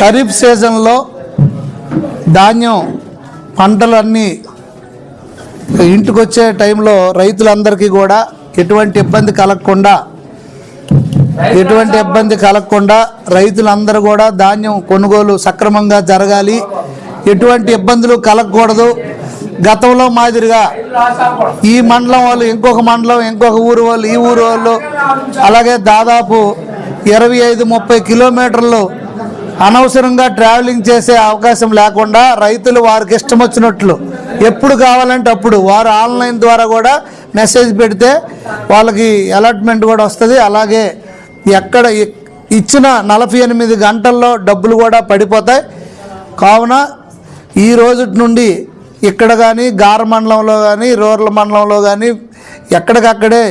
ఖరీఫ్ సీజన్లో ధాన్యం పంటలన్నీ ఇంటికి వచ్చే టైంలో రైతులందరికీ కూడా ఎటువంటి ఇబ్బంది కలగకుండా ఎటువంటి ఇబ్బంది కలగకుండా రైతులందరూ కూడా ధాన్యం కొనుగోలు సక్రమంగా జరగాలి. ఎటువంటి ఇబ్బందులు కలగకూడదు. గతంలో మాదిరిగా ఈ మండలం వాళ్ళు ఇంకొక మండలం ఇంకొక ఊరు వాళ్ళు ఈ ఊరు వాళ్ళు అలాగే దాదాపు ఇరవై ఐదు ముప్పై కిలోమీటర్లు అనవసరంగా ట్రావెలింగ్ చేసే అవకాశం లేకుండా రైతులు వారికి ఇష్టం వచ్చినట్లు ఎప్పుడు కావాలంటే అప్పుడు వారు ఆన్లైన్ ద్వారా కూడా మెసేజ్ పెడితే వాళ్ళకి అలాట్మెంట్ కూడా వస్తుంది. అలాగే ఎక్కడ ఇచ్చిన నలభై ఎనిమిది గంటల్లో డబ్బులు కూడా పడిపోతాయి. కావున ఈ రోజు నుండి ఇక్కడ కానీ గార మండలంలో కానీ రూరల్ మండలంలో కానీ ఎక్కడికక్కడే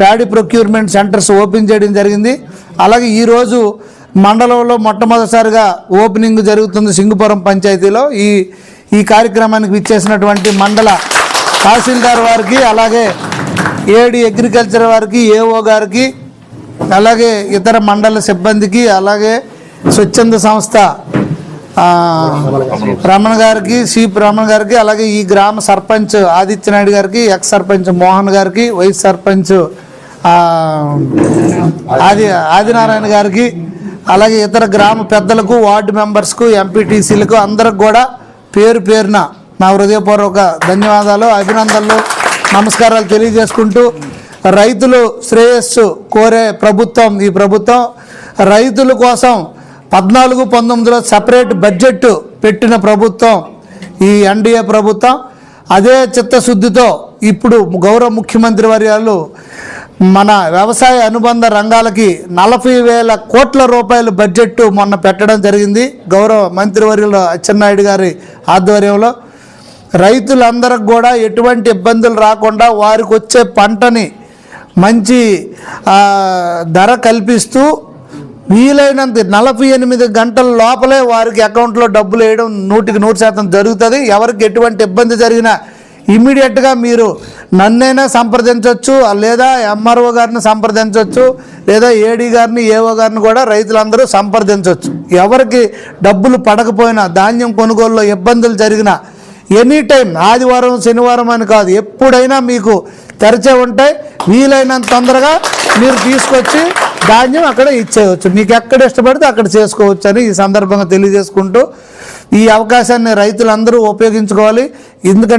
ప్యాడీ ప్రొక్యూర్మెంట్ సెంటర్స్ ఓపెన్ చేయడం జరిగింది. అలాగే ఈరోజు మండలంలో మొట్టమొదటిసారిగా ఓపెనింగ్ జరుగుతుంది సింగుపురం పంచాయతీలో. ఈ ఈ కార్యక్రమానికి విచ్చేసినటువంటి మండల తహసీల్దార్ వారికి అలాగే ఏడి అగ్రికల్చర్ వారికి ఏఓ గారికి అలాగే ఇతర మండల సిబ్బందికి అలాగే స్వచ్ఛంద సంస్థ రమణ గారికి సిపి రమణ గారికి అలాగే ఈ గ్రామ సర్పంచ్ ఆదిత్యనాయుడు గారికి ఎక్స్ సర్పంచ్ మోహన్ గారికి వైస్ సర్పంచ్ ఆది ఆదినారాయణ గారికి అలాగే ఇతర గ్రామ పెద్దలకు వార్డు మెంబర్స్కు ఎంపీటీసీలకు అందరికి కూడా పేరు పేరున నా హృదయపూర్వక ధన్యవాదాలు అభినందనలు నమస్కారాలు తెలియజేసుకుంటూ రైతులు శ్రేయస్సు కోరే ప్రభుత్వం ఈ ప్రభుత్వం రైతుల కోసం పద్నాలుగు పంతొమ్మిదిలో సపరేట్ బడ్జెట్ పెట్టిన ప్రభుత్వం ఈ ఎన్డీఏ ప్రభుత్వం అదే చిత్తశుద్ధితో ఇప్పుడు గౌరవ ముఖ్యమంత్రి వర్యాలు మన వ్యవసాయ అనుబంధ రంగాలకి నలభై వేల కోట్ల రూపాయల బడ్జెట్ మొన్న పెట్టడం జరిగింది. గౌరవ మంత్రివర్యులు అచ్చెన్నాయుడు గారి ఆధ్వర్యంలో. రైతులందరికి కూడా ఎటువంటి ఇబ్బందులు రాకుండా వారికి వచ్చే పంటని మంచి ధర కల్పిస్తూ వీలైనంత నలభై ఎనిమిది గంటల లోపలే వారికి అకౌంట్లో డబ్బులు వేయడం నూటికి నూరు శాతం జరుగుతుంది. ఎవరికి ఎటువంటి ఇబ్బంది జరిగినా ఇమ్మీడియట్గా మీరు నన్నైనా సంప్రదించవచ్చు లేదా ఎంఆర్ఓ గారిని సంప్రదించవచ్చు లేదా ఏడీ గారిని ఏఓ గారిని కూడా రైతులందరూ సంప్రదించవచ్చు ఎవరికి డబ్బులు పడకపోయినా ధాన్యం కొనుగోలులో ఇబ్బందులు జరిగినా ఎనీ టైం ఆదివారం శనివారం అని కాదు ఎప్పుడైనా మీకు తెరిచే ఉంటాయి. వీలైనంత తొందరగా మీరు తీసుకొచ్చి ధాన్యం అక్కడ ఇచ్చేయవచ్చు మీకు ఎక్కడ ఇష్టపడితే అక్కడ చేసుకోవచ్చు అని ఈ సందర్భంగా తెలియజేసుకుంటూ ఈ అవకాశాన్ని రైతులందరూ ఉపయోగించుకోవాలి. ఎందుకంటే